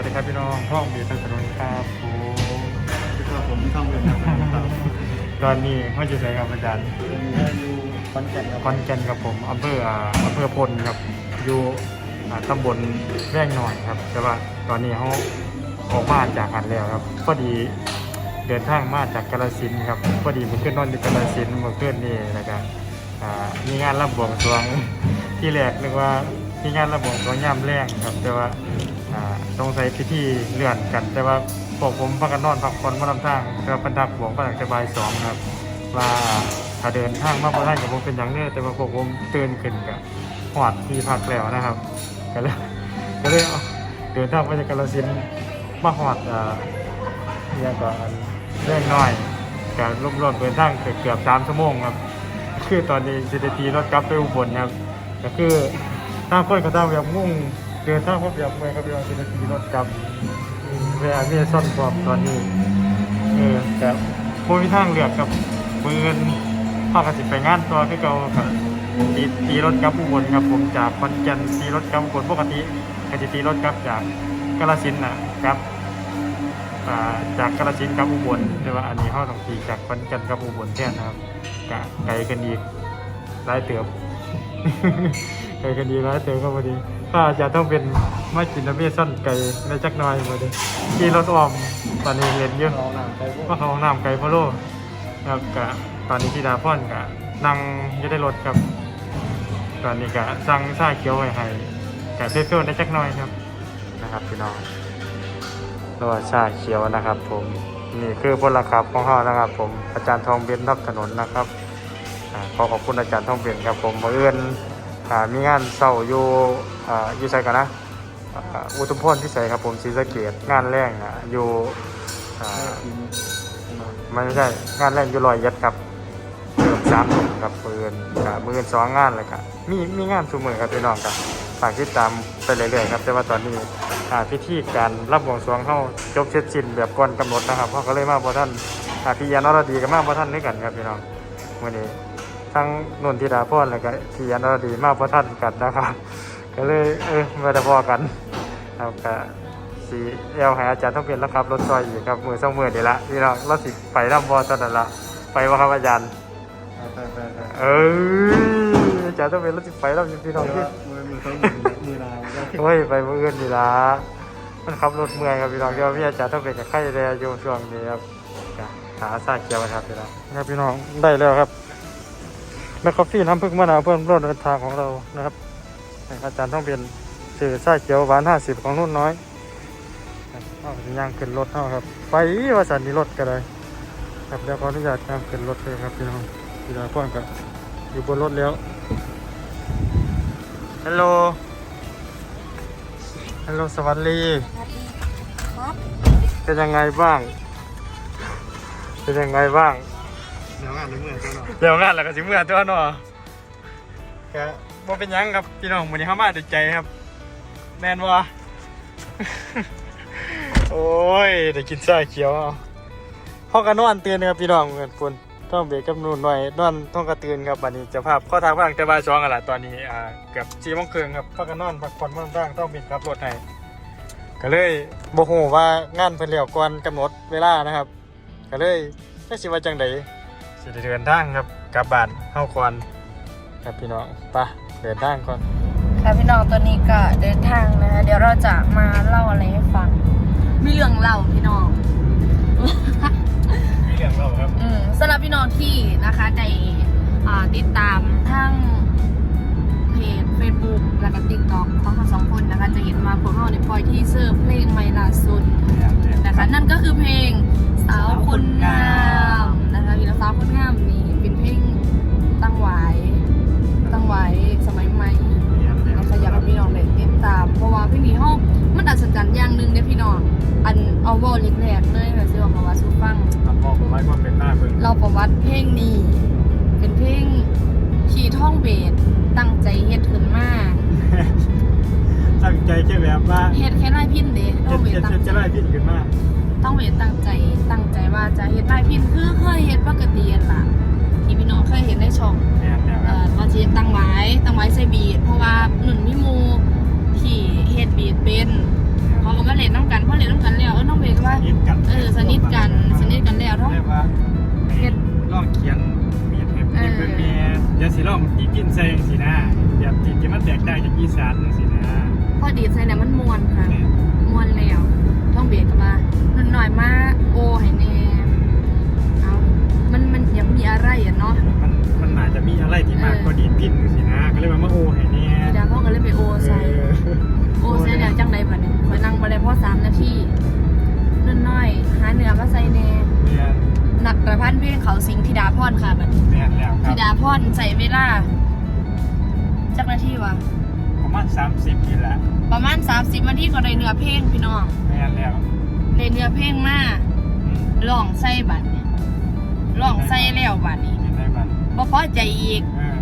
วัสดีครับพี่น้องห้องบีทัศนนครับผมครับผมทำเงินครับตอนนี้ห้องจุดไหนครับอาจารย์เป็นอยู่คอนแก่นครับคอนแก่นครับผมอำเภออ่าอำเภอพลครับอยู่อ่าตำบลแว่งหน่อยครับ แต่ว่าตอนนี้เขาออกมาจากกันแล้วครับพอดีเดินทางมาจากกาฬสินธุ์ครับพอดีเมื่อคืนนอนอยู่กาฬสินธุ์เมื่อคืนนี่นะครับอ่ามีงานรับบวงสรวงที่แรกนึกว่ามีงานรับบวงสรวงย่ำแรงครับ แต่ว่า อ่าสงสัยพิธีเลื่อนกัน แต่ว่าพวกผมพักกันนอนพักผ่อนมาลำทางแต่ว่าบรรทักบวงมาตั้งแต่บ่ายสองครับว่าถ้าเดินทางมาพอท่านกับผมเป็นอย่างนี้แต่ว่าพวกผมตื่นขึ้นกับหอดที่พักแล้วนะครับก็เลยก็เลยเอาเดินทางไปจากกาฬสินธุ์มาหอดอ่าเนี่ยก็อันเรื่องน้อยกับรวมๆเดินทางเกือบสามชั่วโมงครับ คือตอนนี้สิทธิรถกลับไปอุบลครับ ก็คือทางคนก็ต้องแบบมุ่ง เดินทางพบแบบเมื่อยครับพี่น้องสิทธิรถกลับอืมเวลามีซ่อนความตอนนี้เออแต่บ่มีทางเหลือกกับปืนพ่อก็สิไปงานตัวคือเก่าครับตีตีรถกลับอุบลครับผมจากขอนแกนตีรถกลับอุบลปกติก็จะตีรถกลับจากกาฬสินน่ะกลับจากกาฬสินกลับอุบลแต่ว่าอันนี้เขาต้องตีจากขอนแกนกลับอุบลแทนนะครับกะไกลกันอีกหลายเติบไกลกันอีกหลายเติบก็พอดี ถ้าจะต้องเป็นมากินน้ำเบี้ยสั้นไก่ในจักหน่อยพอดีขี่รถอ้อมตอนนี้เห็นเยอะน้องนำไปพวกว่าเขาห้องน้ำไกลพะโลครับกะตอนนี้ที่ดาพ่อนกะนั่งอยังได้รถครับ ตอนนี้กะสั่งชาเขียวไว้ให้กะเพื่อนๆได้จักหน่อยครับนะครับพี่น้องรสชาเขียวนะครับ ผมนี่คือพลขับของเขานะครับ ผมอาจารย์ทองเบนทับถนนนะครับขอขอบคุณอาจารย์ทองเบนครับผมมาเอื้อนมีงานเศร้าอยู่ อ่าอยู่ใส่กันนะอ่าอุทุมพรที่ใส่ครับผมศรีสะเกดงานแรงอะอยู่อ่ากินไม่ใช่งานแรกอยู่ลอยยัดครับเริ่มสามถุงกับปืนกับมือสองงานเลยครับมีมีงานชูมือครับพี่น้องครับฝากติดตามไปเรื่อยๆครับแต่ว่าตอนนี้พิธีการรับบวงสรวงเข้าจบเสร็จสิ้นแบบก่อนกำหนดนะครับเพราะเขาเลยมาพอท่านอ่าพี่ยานรดีกับมาพอท่านด้วยกันครับพี่น้องวันนี้ทั้งนนทิดาพรแล้วก็พี่ยานรดีมาพอท่านกันนะครับ ก็เลยเออมาได้พอกันครับก็สีเอลหาอาจารย์ต้องเปลี่ยนแล้วครับรถซอยอีกครับมือสองมือเดี๋ยวละพี่น้องรถสิไปน้ำบอตอนนั้นละไปวะครับอาจารย์ไปไปไปเอออาจารย์ต้องเป็นรถสิไปน้ำพี่น้องเดี๋ยวที่มือมือต้องมือมือลาวโอ้ยไปมืออื่นดีละมันขับรถเมื่อยครับพี่น้องเดี๋ยวพี่อาจารย์ต้องเป็นกับไข้แดงอยู่ช่วงนี้ครับก็หาซาเขียวนะครับพี่น้องครับพี่น้องได้แล้วครับแมคคอฟฟี่น้ำผึ้งมะนาวเพื่อนรถเดินทางของเรานะครับ อาจารย์ต้องเป็นสื่อซาเขียวหวานห้าสิบของนุ่นน้อยเอาสิย่างขึ้นรถเท่าครับ ไปว่าสันนิรถก็ได้ครับแล้วขออนุญาตย่างขึ้นรถเลยครับพี่น้องพี่น้องพ่อนกับอยู่บนรถแล้วฮัลโหลฮัลโหลสวัสดีครับเป็นยังไงบ้าง เป็นยังไงบ้างเดี๋ยวงานเดี๋ยวเมื่อยก็เนาะเดี๋ยวงานแล้วก็สิเมื่อตัวเนาะแก บ่เป็นหยังครับพี่น้องวันนี้เข้ามาด้วยใจครับ แมนวะ โอ้ยได้กินชาเขียวเอาห้องกันนอนเตื่นครับพี่น้องเหมือนคนต้องเบรกกับนู่นหน่อยนอนต้องกระตื่นครับบัดนี้เจะภาพข้อทางบ้างแต่บ่ายสองกันละตอนนี้อ่าเกือบสี่โมงครึ่งครับพักกันนอนพักผ่อนบ้างบ้างต้องบินขับรถให้ก็เลยโมโหว่างานเพิ่นเลี้ยวก่อนกำหนดเวลานะครับ ก็เลยไม่สิว่าจังไดสิได้เดินทางครับกลับบ้านเฮาก่อน ครับพี่น้องไปะเดินทางก่อนค่ะพี่น้องตอนนี้ก็เดินทางนะคะเดี๋ยวเราจะมาเล่าอะไรให้ฟัง มีเรื่องเล่าพี่น้องมีเรื่องเล่าครับอืมสำหรับพี่น้องที่นะคะได้อ่าติดตามทั้งเพจ Facebook แล้วก็ TikTok ของทั้งสองคนนะคะ จะเห็นว่าพวกเราเนี่ยปล่อยที่เซิร์ฟเพลงใหม่ล่าสุดนะคะ นั่นก็คือเพลงสาวคนงามนะคะพี่น้องสาวคนงามนี่ ขี่ท่องเบสตั้งใจเฮ็ดขึ้นมาตั้งใจแค่แบบว่าเฮ็ดแค่ไล่พินเด้ท่จะองเบสจะตั้จะงใจจะได้พินขึ้นมาต้องเบสตั้งใจตั้งใจว่าจะเฮ็ดไล่พินคือเคยเฮ็ดปกตินั่นล่ะ ที่พี่น้องเคยเห็นในช่องแนวแนวคเอ่รับอว่าจะตั้งไว้ตั้งไว้ใส่บีดเพราะว่าหนุนมิมูที่เฮ็ดบีดเป็นเพราะว่าก็มาเล่นน้ำกันพอเล่นน้ำกันแล้วเออน้องเบย์ก็ว่านิดกันเออสนิทกันสนิทกันแล้วท้องเรียกว่าเฮ็ดลองเขียนเมี ยเมียเมียเมียเดี๋ยวสิลองตีกินใส่จังซี่นะแบบที่ที่มันแตกได้จากอีสานจังซี่นะพอดีใส่เนี่ยมันมวนค่ะมวนแล้วท้องเบย์ก็มามันหน่อยมาโอให้แน่เอามันมันยังมีอะไรอะเนาะมันมันน่าจะมีอะไรที่มากกว่าดีดพินจังซี่นะก็เลยว่ามาโอให้เนี่ยพี่ดาพ่อก็เลยไปโอใส่โอใส่แล้วจังใดบัดนี้คอยนั่งบ่ได้พอสามนาทีนั่นน้อยหาเนื้อมาใส่แน่เรียนนักประพันธ์เพลงเขาสิงธิดาพ รค่ะบัดนี้เรียนแล้วครัธิบดาพรใส่เวลาจักนาทีวะประมาณ30นี่แหละประมาณ 30นาทีก็ได้เนื้อเพลงพี่น้องเรียนแล้วได้เนื้อเพลงมาอืมร้องใส่บัดนี้ร้องใส่แล้วบัดนี้กินได้บัดบ่พอใจอีก เออ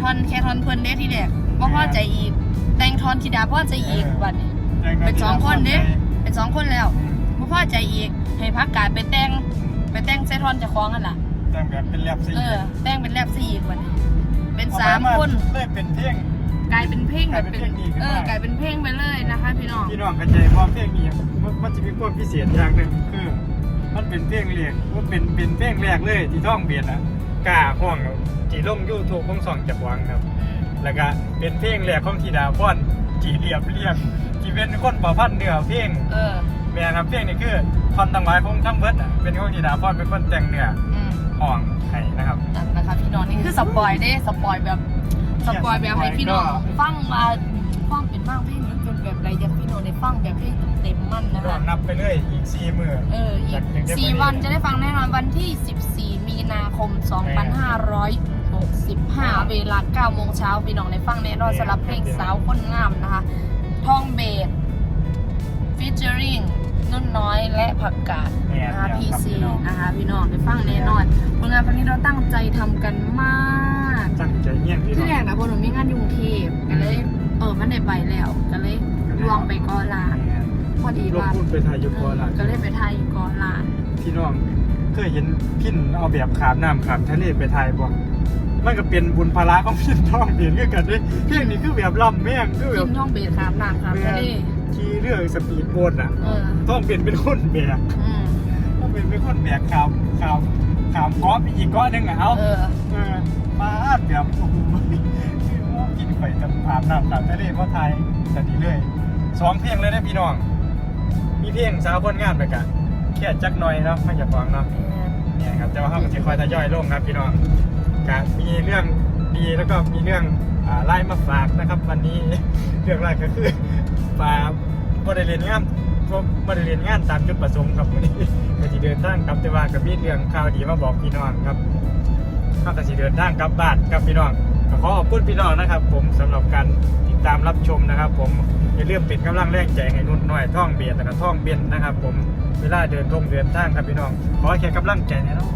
ท่อนแค่ท่อนเพิ่นเด้ที่แรกบ่พอใจอีก แต่งท่อนธิดาพรใส่อีกบัดนี้เป็นสองคนเด้เป็นสองคนแล้วอืมบ่พอใจอีก ให้พักกาดไปแต่งไปแต่งใส่ท่อนเจ้าของกันล่ะ แต่งแบบเป็นแลบสิเออแต่งเป็นแรปสี่อีกบัดนี้เป็นเอสามไปคน เลยเป็นเพลงกลายเป็นเพลงแบบเป็นกลายเป็นเพลงดีขึ้นเอมาอกลายเป็นเพลงไปเลยนะคะ พี่น้อง พี่น้องเข้าใจว่าเพลงนี้มันมันจะมีความพิเศษอย่างหนึ่งคือ มันเป็นเพลงแรกว่าเป็นเป็นเพลงแรกเลยที่ท่องเบียดอะกล้าห้องจีลงยูทูบของสองจักรวังครับ แล้วก็เป็นเพลงแรกของธีดาพรจีเรียบเรียบที่เป็นคนประพันธ์เนื้อเพลงเออ แม่ครับเพลงนี้คือคอนตังไว้ของทั้งเบิดอะเป็นของธีดาพรเป็นคนแต่งเนื้ออืมห้องให้นะครับ นั่นนะคะพี่น้องนี่คือสปอยเด้สปอยแบบสปอยแบบให้พี่น้องฟังมาฟังเป็นมากเพลงนี้เป็นแบบไรจะพี่น้องได้ฟังแบบเพลงเต็มๆมันนะรอคะนับไปเลยอีกสี่มือ เออ อีกสี่วันจะได้ฟังแน่นอนวันที่ 14 มีนาคม 2565 เวลา9โมงเช้าพี่น้องได้ฟังแน่นอนสำหรับเพลงสาวคนงามนะคะ ท่องเบสฟีเจอริง นุ่นน้อยและผักกาดนะคะ PC นะคะพี่น้องได้ฟังแน่นอนผลงานเพลงนี้เราตั้งใจทำกันมากตั้งใจเงี้ยพี่น้ที่องแรกนะพอหนูมีงานอยกรุงเทพก็เลยเออมันได้ไปแล้วก็เลยลวงไปกอลานพอดีลงว่าพูดไปไทยอยุคโบราณก็เลยไปไทยกอลานพี่น้องเคยเห็นพินเอาแบบขามน้ำขามทะเลไปไทยบ่มันก็เป็นบุญภาระของพินท้องเปลี่ยนคือกันเด้เพียงนี้คือแบบล่ำแม่งคือแบกิบนท่องเบสครับนางครับทะเล ขี่เรือสปีดโบ๊ทอะ เออท้องเปลี่ยนเป็นคนแบกอืมต้องเป็นเป็นคนแบกขามขามขามเกาะไปอีกเกาะหนึงอะเอาเออ เออมาดแบบโอ้โหกินไปจะขามน้ำขามทะเลเพราะไทยแต่ดีเลยสองเพลงเลยนะพี่น้อง มีเพลงสาวคนงานไปกะแค่จักหน่อยเนาะไม่อยากฟังเนาะ เนี่ยครับแต่ว่าเขาก็จะคอยทยอยลงครับพี่น้องก็มีเรื่องดีแล้วก็มีเรื่องอ่าไล่มาฝากนะครับ วันนี้ เรื่องแรกก็คือ ฝากบริเรียนงานบริเรียนงานตามจุดประสงค์ครับวันนี้ก็จะเดินทางกลับแต่ว่าก็มีเรื่องข่าวดีมาบอกพี่น้องครับเขาก็จะเดินทางกลับบ้านครับพี่น้องขอขอบคุณพี่น้องนะครับ ผมสำหรับการติดตามรับชมนะครับ ผมอย่าลืมเป็นกำลังแรงใจให้นุ่นน้อยท่องเบียดแล้วก็ท่องเบียนนะครับ ผมเวลาเดินทงเดินทางครับพี่น้องขอแค่กำลังใจนะน้อ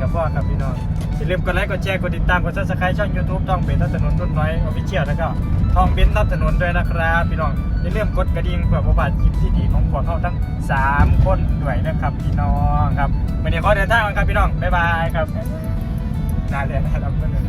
กับพ่อครับพี่น้องอย่าลืมกดไลค์กดแชร์กดติดตามกดซับสไครต์ช่อง YouTube ท่องเบนทับถนนนุ่นน้อยออฟฟิเชียลแล้วก็ท่องเบนทับถนนด้วยนะครับพี่น้องอย่าลืมกดกระดิ่งเพื่อประบาดคลิปที่ดีของพวกเราทั้ง 3 คนด้วยนะครับพี่น้องครับวันนี้ขอเดินทางกันครับพี่น้องบ๊ายบายครับนานเรียนนะครับเพื่อน